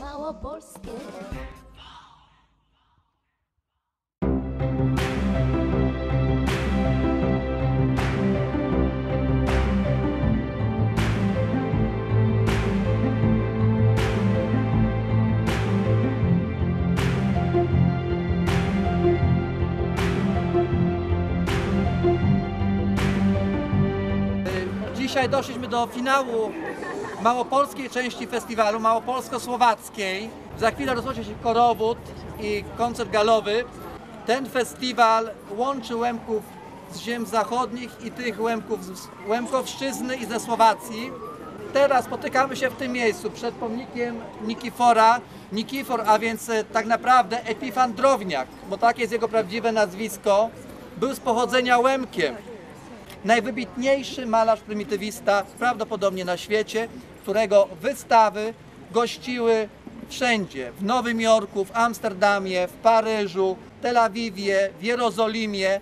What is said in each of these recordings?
Małopolskie. Dzisiaj doszliśmy do finału małopolskiej części festiwalu, małopolsko-słowackiej. Za chwilę rozpocznie się korowód i koncert galowy. Ten festiwal łączy Łemków z ziem zachodnich i tych Łemków z Łemkowszczyzny i ze Słowacji. Teraz spotykamy się w tym miejscu przed pomnikiem Nikifora. Nikifor, a więc e, tak naprawdę Epifan Drowniak, bo takie jest jego prawdziwe nazwisko, był z pochodzenia Łemkiem najwybitniejszy malarz prymitywista prawdopodobnie na świecie, którego wystawy gościły wszędzie. W Nowym Jorku, w Amsterdamie, w Paryżu, Tel Awiwie, w Jerozolimie.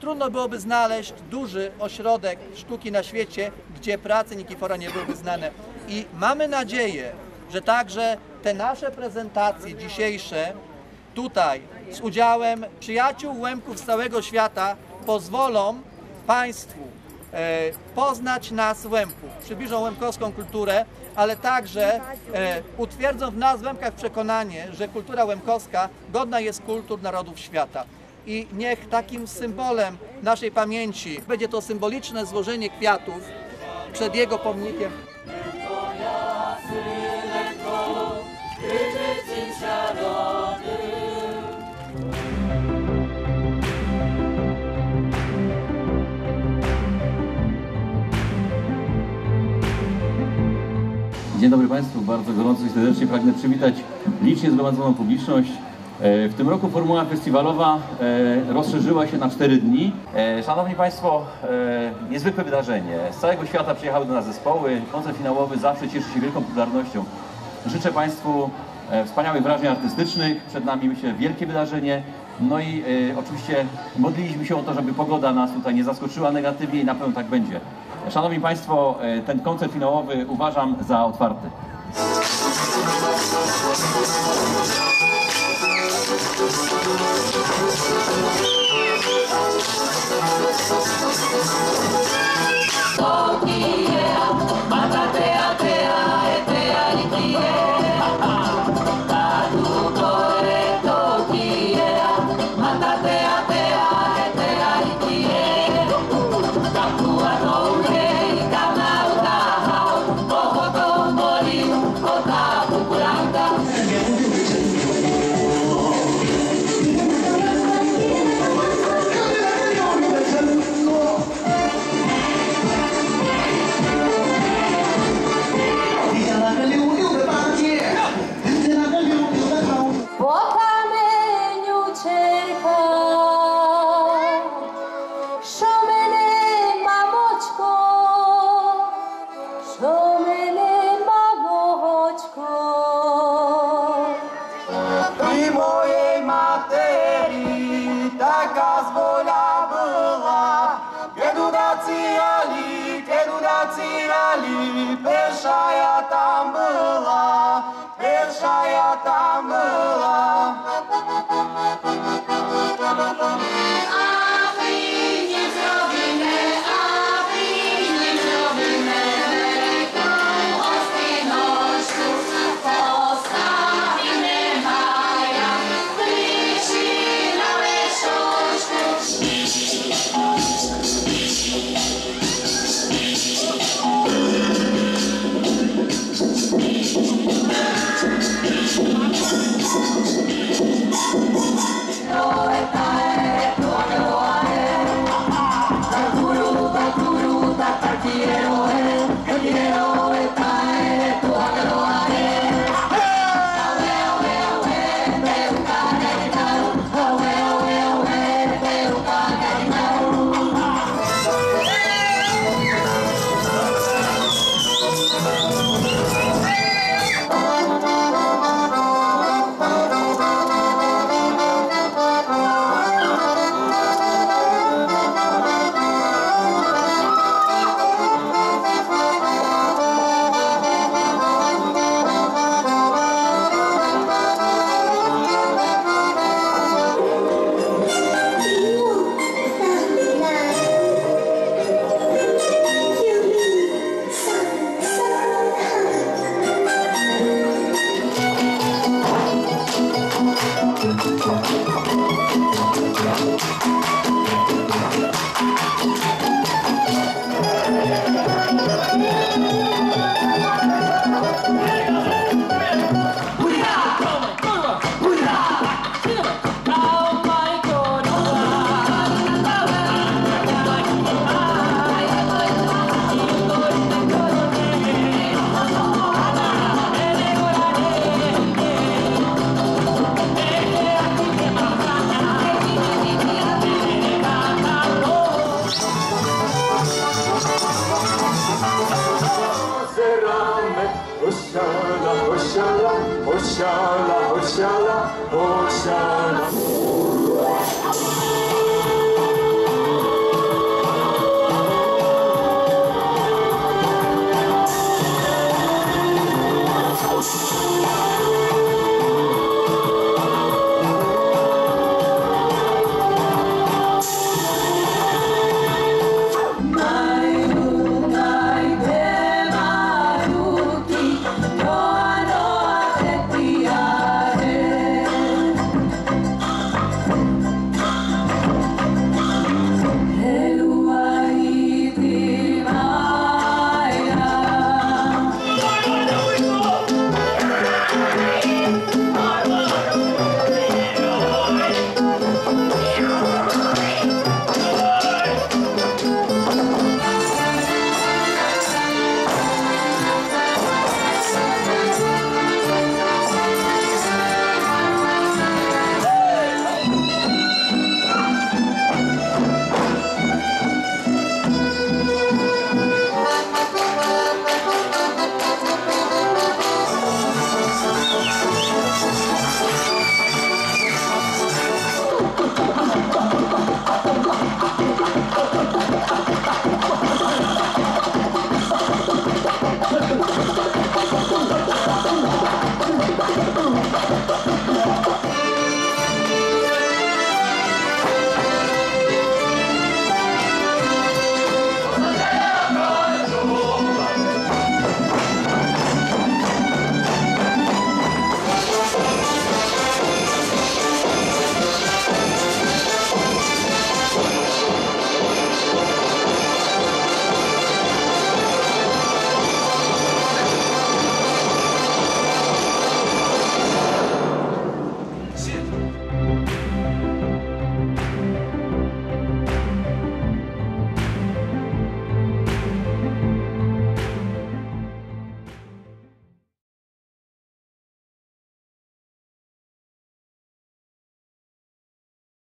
Trudno byłoby znaleźć duży ośrodek sztuki na świecie, gdzie prace Nikifora nie byłyby znane. I mamy nadzieję, że także te nasze prezentacje dzisiejsze tutaj z udziałem przyjaciół Łemków z całego świata pozwolą Państwu e, poznać nas Łemków, przybliżą łemkowską kulturę, ale także e, utwierdzą w nas Łemkach przekonanie, że kultura łemkowska godna jest kultur narodów świata. I niech takim symbolem naszej pamięci będzie to symboliczne złożenie kwiatów przed jego pomnikiem. Dzień dobry Państwu, bardzo gorąco i serdecznie pragnę przywitać licznie zgromadzoną publiczność. E, W tym roku formuła festiwalowa e, rozszerzyła się na 4 dni. E, Szanowni Państwo, niezwykłe wydarzenie. Z całego świata przyjechały do nas zespoły. Koncert finałowy zawsze cieszy się wielką popularnością. Życzę Państwu wspaniałych wrażeń artystycznych. Przed nami myślę wielkie wydarzenie. No i oczywiście modliliśmy się o to, żeby pogoda nas tutaj nie zaskoczyła negatywnie i na pewno tak będzie. Szanowni Państwo, e, ten koncert finałowy uważam za otwarty. Po czeka, що мене, мамочко, що мене, мамочко. I 我想要，我想要，我 Hosanna, 啦